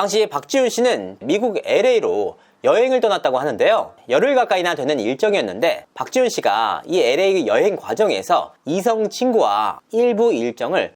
당시 박지훈 씨는 미국 LA로 여행을 떠났다고 하는데요. 열흘 가까이나 되는 일정이었는데 박지훈 씨가 이 LA 여행 과정에서 이성 친구와 일부 일정을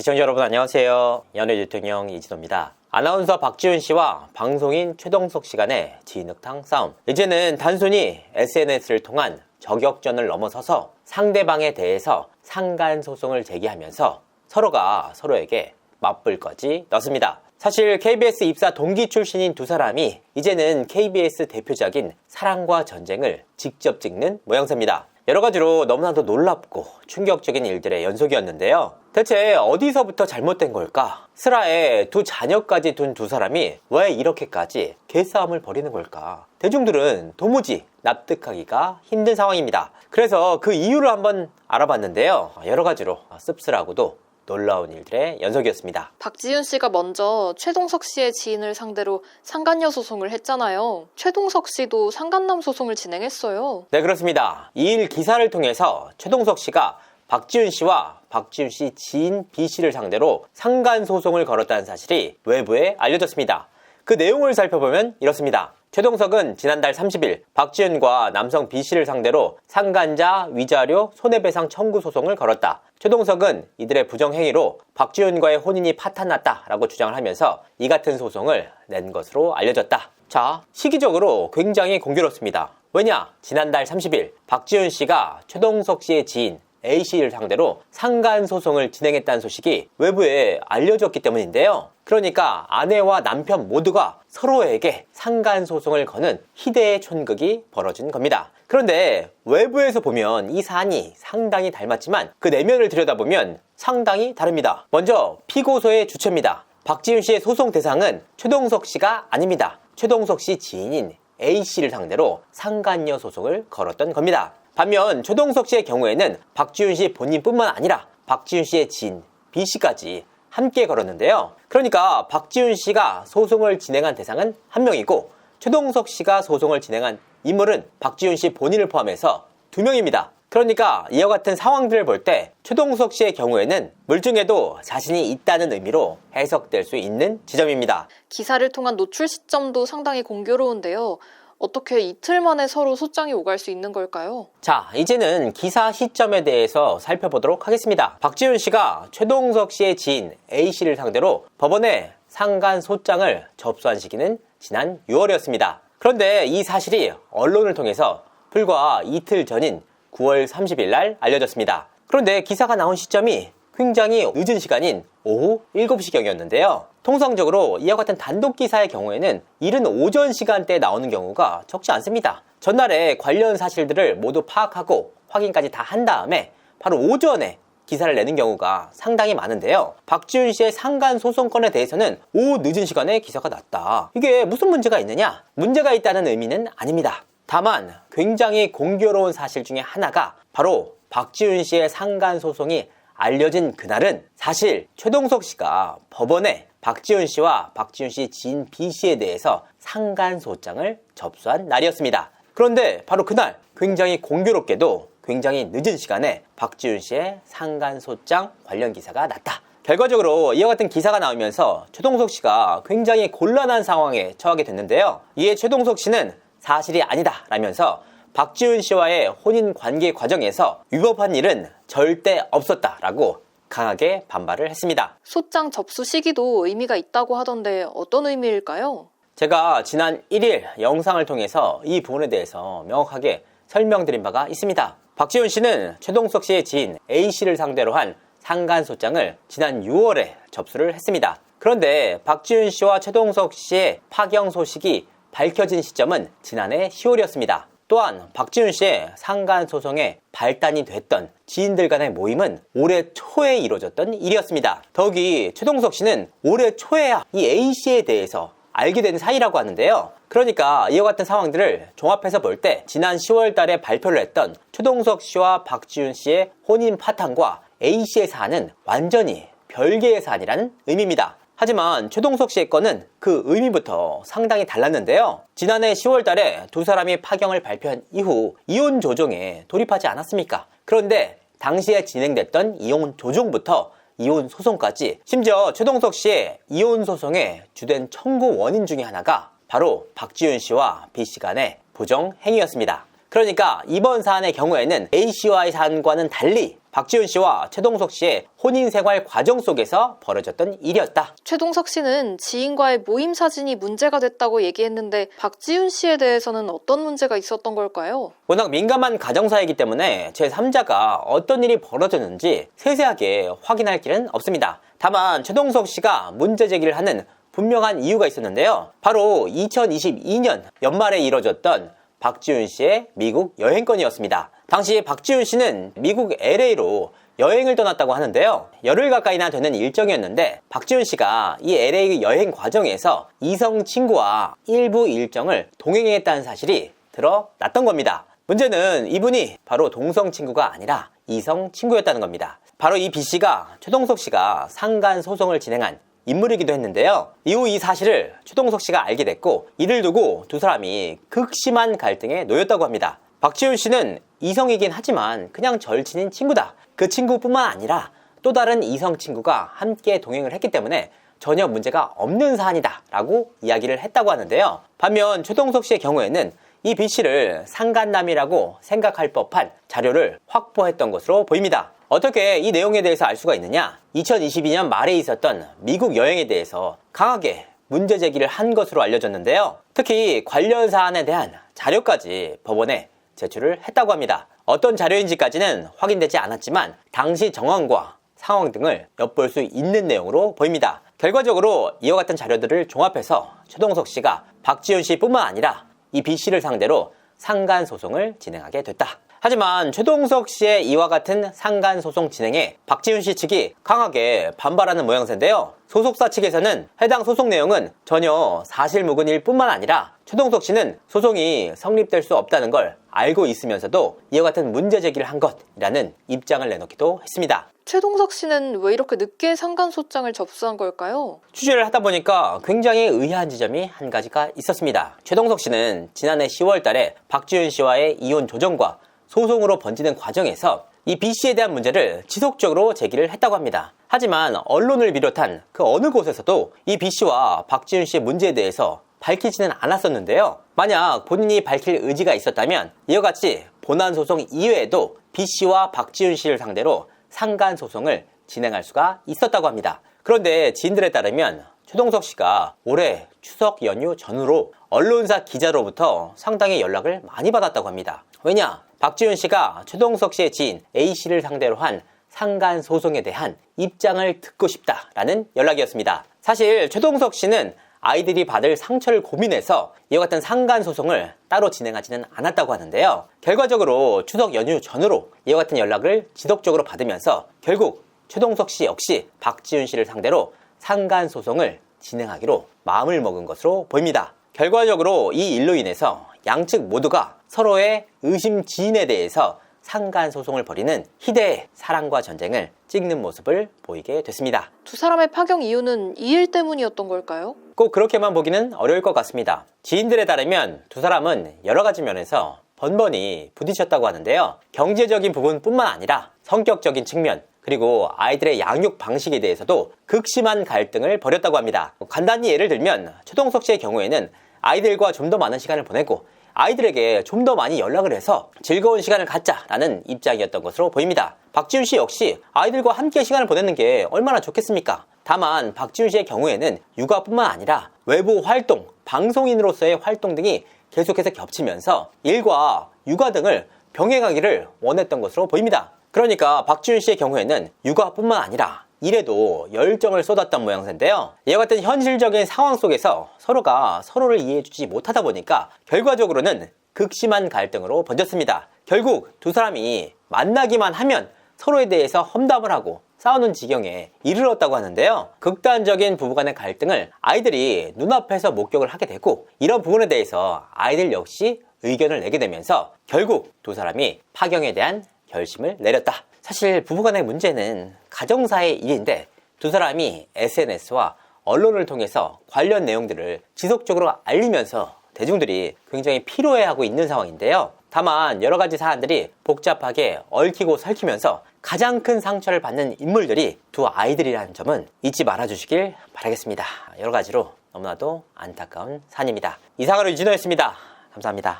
시청자 여러분 안녕하세요. 연예 대통령 이진호입니다. 아나운서 박지훈 씨와 방송인 최동석 씨 간의 진흙탕 싸움. 이제는 단순히 SNS를 통한 저격전을 넘어서서 상대방에 대해서 상간 소송을 제기하면서 서로가 서로에게 맞불까지 넣습니다. 사실 KBS 입사 동기 출신인 두 사람이 이제는 KBS 대표작인 사랑과 전쟁을 직접 찍는 모양새입니다. 여러 가지로 너무나도 놀랍고 충격적인 일들의 연속이었는데요. 대체 어디서부터 잘못된 걸까? 슬하에 두 자녀까지 둔 두 사람이 왜 이렇게까지 개싸움을 벌이는 걸까? 대중들은 도무지 납득하기가 힘든 상황입니다. 그래서 그 이유를 한번 알아봤는데요. 여러 가지로 씁쓸하고도 놀라운 일들의 연속이었습니다. 박지윤 씨가 먼저 최동석 씨의 지인을 상대로 상간녀 소송을 했잖아요. 최동석 씨도 상간남 소송을 진행했어요. 네, 그렇습니다. 이 일 기사를 통해서 최동석 씨가 박지훈 씨와 박지훈 씨 지인 B 씨를 상대로 상간 소송을 걸었다는 사실이 외부에 알려졌습니다. 그 내용을 살펴보면 이렇습니다. 최동석은 지난달 30일 박지훈과 남성 B 씨를 상대로 상간자 위자료 손해배상 청구 소송을 걸었다. 최동석은 이들의 부정행위로 박지훈과의 혼인이 파탄났다라고 주장을 하면서 이 같은 소송을 낸 것으로 알려졌다. 자, 시기적으로 굉장히 공교롭습니다. 왜냐? 지난달 30일 박지훈 씨가 최동석 씨의 지인 A 씨를 상대로 상간 소송을 진행했다는 소식이 외부에 알려졌기 때문인데요. 그러니까 아내와 남편 모두가 서로에게 상간 소송을 거는 희대의 촌극이 벌어진 겁니다. 그런데 외부에서 보면 이 사안이 상당히 닮았지만 그 내면을 들여다보면 상당히 다릅니다. 먼저 피고소의 주체입니다. 박지윤 씨의 소송 대상은 최동석 씨가 아닙니다. 최동석 씨 지인인 A 씨를 상대로 상간녀 소송을 걸었던 겁니다. 반면 최동석 씨의 경우에는 박지윤 씨 본인뿐만 아니라 박지윤 씨의 지인 B 씨까지 함께 걸었는데요. 그러니까 박지윤 씨가 소송을 진행한 대상은 한 명이고 최동석 씨가 소송을 진행한 인물은 박지윤 씨 본인을 포함해서 두 명입니다. 그러니까 이와 같은 상황들을 볼 때 최동석 씨의 경우에는 물증에도 자신이 있다는 의미로 해석될 수 있는 지점입니다. 기사를 통한 노출 시점도 상당히 공교로운데요. 어떻게 이틀 만에 서로 소장이 오갈 수 있는 걸까요? 자, 이제는 기사 시점에 대해서 살펴보도록 하겠습니다. 박지윤 씨가 최동석 씨의 지인 A 씨를 상대로 법원에 상간 소장을 접수한 시기는 지난 6월이었습니다. 그런데 이 사실이 언론을 통해서 불과 이틀 전인 9월 30일 날 알려졌습니다. 그런데 기사가 나온 시점이 굉장히 늦은 시간인 오후 7시경이었는데요. 통상적으로 이와 같은 단독 기사의 경우에는 이른 오전 시간대에 나오는 경우가 적지 않습니다. 전날에 관련 사실들을 모두 파악하고 확인까지 다 한 다음에 바로 오전에 기사를 내는 경우가 상당히 많은데요. 박지훈 씨의 상간 소송건에 대해서는 오후 늦은 시간에 기사가 났다. 이게 무슨 문제가 있느냐? 문제가 있다는 의미는 아닙니다. 다만 굉장히 공교로운 사실 중에 하나가 바로 박지훈 씨의 상간 소송이 알려진 그날은 사실 최동석 씨가 법원에 박지훈 씨와 박지훈 씨 지인 B 씨에 대해서 상간소장을 접수한 날이었습니다. 그런데 바로 그날 굉장히 공교롭게도 굉장히 늦은 시간에 박지훈 씨의 상간소장 관련 기사가 났다. 결과적으로 이와 같은 기사가 나오면서 최동석 씨가 굉장히 곤란한 상황에 처하게 됐는데요. 이에 최동석 씨는 사실이 아니다 라면서 박지훈 씨와의 혼인 관계 과정에서 위법한 일은 절대 없었다라고 강하게 반발을 했습니다. 소장 접수 시기도 의미가 있다고 하던데 어떤 의미일까요? 제가 지난 1일 영상을 통해서 이 부분에 대해서 명확하게 설명드린 바가 있습니다. 박지훈 씨는 최동석 씨의 지인 A 씨를 상대로 한 상간 소장을 지난 6월에 접수를 했습니다. 그런데 박지훈 씨와 최동석 씨의 파경 소식이 밝혀진 시점은 지난해 10월이었습니다. 또한 박지훈 씨의 상간 소송에 발단이 됐던 지인들 간의 모임은 올해 초에 이루어졌던 일이었습니다. 더욱이 최동석 씨는 올해 초에야 이 A 씨에 대해서 알게 된 사이라고 하는데요. 그러니까 이와 같은 상황들을 종합해서 볼 때 지난 10월 달에 발표를 했던 최동석 씨와 박지훈 씨의 혼인 파탄과 A 씨의 사안은 완전히 별개의 사안이라는 의미입니다. 하지만 최동석 씨의 건은 그 의미부터 상당히 달랐는데요. 지난해 10월 달에 두 사람이 파경을 발표한 이후 이혼 조정에 돌입하지 않았습니까? 그런데 당시에 진행됐던 이혼 조정부터 이혼 소송까지 심지어 최동석 씨의 이혼 소송의 주된 청구 원인 중에 하나가 바로 박지윤 씨와 B 씨 간의 부정 행위였습니다. 그러니까 이번 사안의 경우에는 A 씨와의 사안과는 달리 박지윤 씨와 최동석 씨의 혼인 생활 과정 속에서 벌어졌던 일이었다. 최동석 씨는 지인과의 모임 사진이 문제가 됐다고 얘기했는데 박지윤 씨에 대해서는 어떤 문제가 있었던 걸까요? 워낙 민감한 가정사이기 때문에 제3자가 어떤 일이 벌어졌는지 세세하게 확인할 길은 없습니다. 다만 최동석 씨가 문제 제기를 하는 분명한 이유가 있었는데요. 바로 2022년 연말에 이뤄졌던 박지윤 씨의 미국 여행건이었습니다. 당시 박지윤 씨는 미국 LA로 여행을 떠났다고 하는데요. 열흘 가까이나 되는 일정이었는데 박지윤 씨가 이 LA 여행 과정에서 이성 친구와 일부 일정을 동행했다는 사실이 드러났던 겁니다. 문제는 이분이 바로 동성 친구가 아니라 이성 친구였다는 겁니다. 바로 이 B 씨가 최동석 씨가 상간 소송을 진행한 인물이기도 했는데요. 이후 이 사실을 최동석 씨가 알게 됐고 이를 두고 두 사람이 극심한 갈등에 놓였다고 합니다. 박지윤 씨는 이성이긴 하지만 그냥 절친인 친구다. 그 친구뿐만 아니라 또 다른 이성 친구가 함께 동행을 했기 때문에 전혀 문제가 없는 사안이다 라고 이야기를 했다고 하는데요. 반면 최동석 씨의 경우에는 이 B 씨를 상간남이라고 생각할 법한 자료를 확보했던 것으로 보입니다. 어떻게 이 내용에 대해서 알 수가 있느냐? 2022년 말에 있었던 미국 여행에 대해서 강하게 문제 제기를 한 것으로 알려졌는데요. 특히 관련 사안에 대한 자료까지 법원에 제출을 했다고 합니다. 어떤 자료인지까지는 확인되지 않았지만 당시 정황과 상황 등을 엿볼 수 있는 내용으로 보입니다. 결과적으로 이와 같은 자료들을 종합해서 최동석 씨가 박지윤 씨뿐만 아니라 이 B 씨를 상대로 상간 소송을 진행하게 됐다. 하지만 최동석 씨의 이와 같은 상간 소송 진행에 박지윤 씨 측이 강하게 반발하는 모양새인데요. 소속사 측에서는 해당 소송 내용은 전혀 사실무근일 뿐만 아니라 최동석 씨는 소송이 성립될 수 없다는 걸 알고 있으면서도 이와 같은 문제 제기를 한 것이라는 입장을 내놓기도 했습니다. 최동석 씨는 왜 이렇게 늦게 상간소장을 접수한 걸까요? 취재를 하다 보니까 굉장히 의아한 지점이 한 가지가 있었습니다. 최동석 씨는 지난해 10월 달에 박지윤 씨와의 이혼 조정과 소송으로 번지는 과정에서 이 B 씨에 대한 문제를 지속적으로 제기를 했다고 합니다. 하지만 언론을 비롯한 그 어느 곳에서도 이 B 씨와 박지윤 씨의 문제에 대해서 밝히지는 않았었는데요. 만약 본인이 밝힐 의지가 있었다면 이와 같이 본안 소송 이외에도 B 씨와 박지윤 씨를 상대로 상간 소송을 진행할 수가 있었다고 합니다. 그런데 지인들에 따르면 최동석 씨가 올해 추석 연휴 전후로 언론사 기자로부터 상당히 연락을 많이 받았다고 합니다. 왜냐? 박지윤 씨가 최동석 씨의 지인 A 씨를 상대로 한 상간 소송에 대한 입장을 듣고 싶다라는 연락이었습니다. 사실 최동석 씨는 아이들이 받을 상처를 고민해서 이와 같은 상간 소송을 따로 진행하지는 않았다고 하는데요. 결과적으로 추석 연휴 전후로 이와 같은 연락을 지속적으로 받으면서 결국 최동석 씨 역시 박지윤 씨를 상대로 상간 소송을 진행하기로 마음을 먹은 것으로 보입니다. 결과적으로 이 일로 인해서 양측 모두가 서로의 의심 지인에 대해서 상간 소송을 벌이는 희대의 사랑과 전쟁을 찍는 모습을 보이게 됐습니다. 두 사람의 파경 이유는 이 일 때문이었던 걸까요? 꼭 그렇게만 보기는 어려울 것 같습니다. 지인들에 따르면 두 사람은 여러 가지 면에서 번번이 부딪혔다고 하는데요. 경제적인 부분뿐만 아니라 성격적인 측면, 그리고 아이들의 양육 방식에 대해서도 극심한 갈등을 벌였다고 합니다. 간단히 예를 들면 최동석 씨의 경우에는 아이들과 좀 더 많은 시간을 보내고 아이들에게 좀 더 많이 연락을 해서 즐거운 시간을 갖자라는 입장이었던 것으로 보입니다. 박지훈 씨 역시 아이들과 함께 시간을 보내는 게 얼마나 좋겠습니까? 다만 박지훈 씨의 경우에는 육아뿐만 아니라 외부 활동, 방송인으로서의 활동 등이 계속해서 겹치면서 일과 육아 등을 병행하기를 원했던 것으로 보입니다. 그러니까 박지훈 씨의 경우에는 육아뿐만 아니라 일에도 열정을 쏟았던 모양새인데요. 이와 같은 현실적인 상황 속에서 서로가 서로를 이해해주지 못하다 보니까 결과적으로는 극심한 갈등으로 번졌습니다. 결국 두 사람이 만나기만 하면 서로에 대해서 험담을 하고 싸우는 지경에 이르렀다고 하는데요. 극단적인 부부간의 갈등을 아이들이 눈앞에서 목격을 하게 되고 이런 부분에 대해서 아이들 역시 의견을 내게 되면서 결국 두 사람이 파경에 대한 결심을 내렸다. 사실 부부간의 문제는 가정사의 일인데 두 사람이 SNS와 언론을 통해서 관련 내용들을 지속적으로 알리면서 대중들이 굉장히 피로해하고 있는 상황인데요. 다만 여러 가지 사안들이 복잡하게 얽히고 설키면서 가장 큰 상처를 받는 인물들이 두 아이들이라는 점은 잊지 말아 주시길 바라겠습니다. 여러 가지로 너무나도 안타까운 산입니다. 이상으로 유진호였습니다. 감사합니다.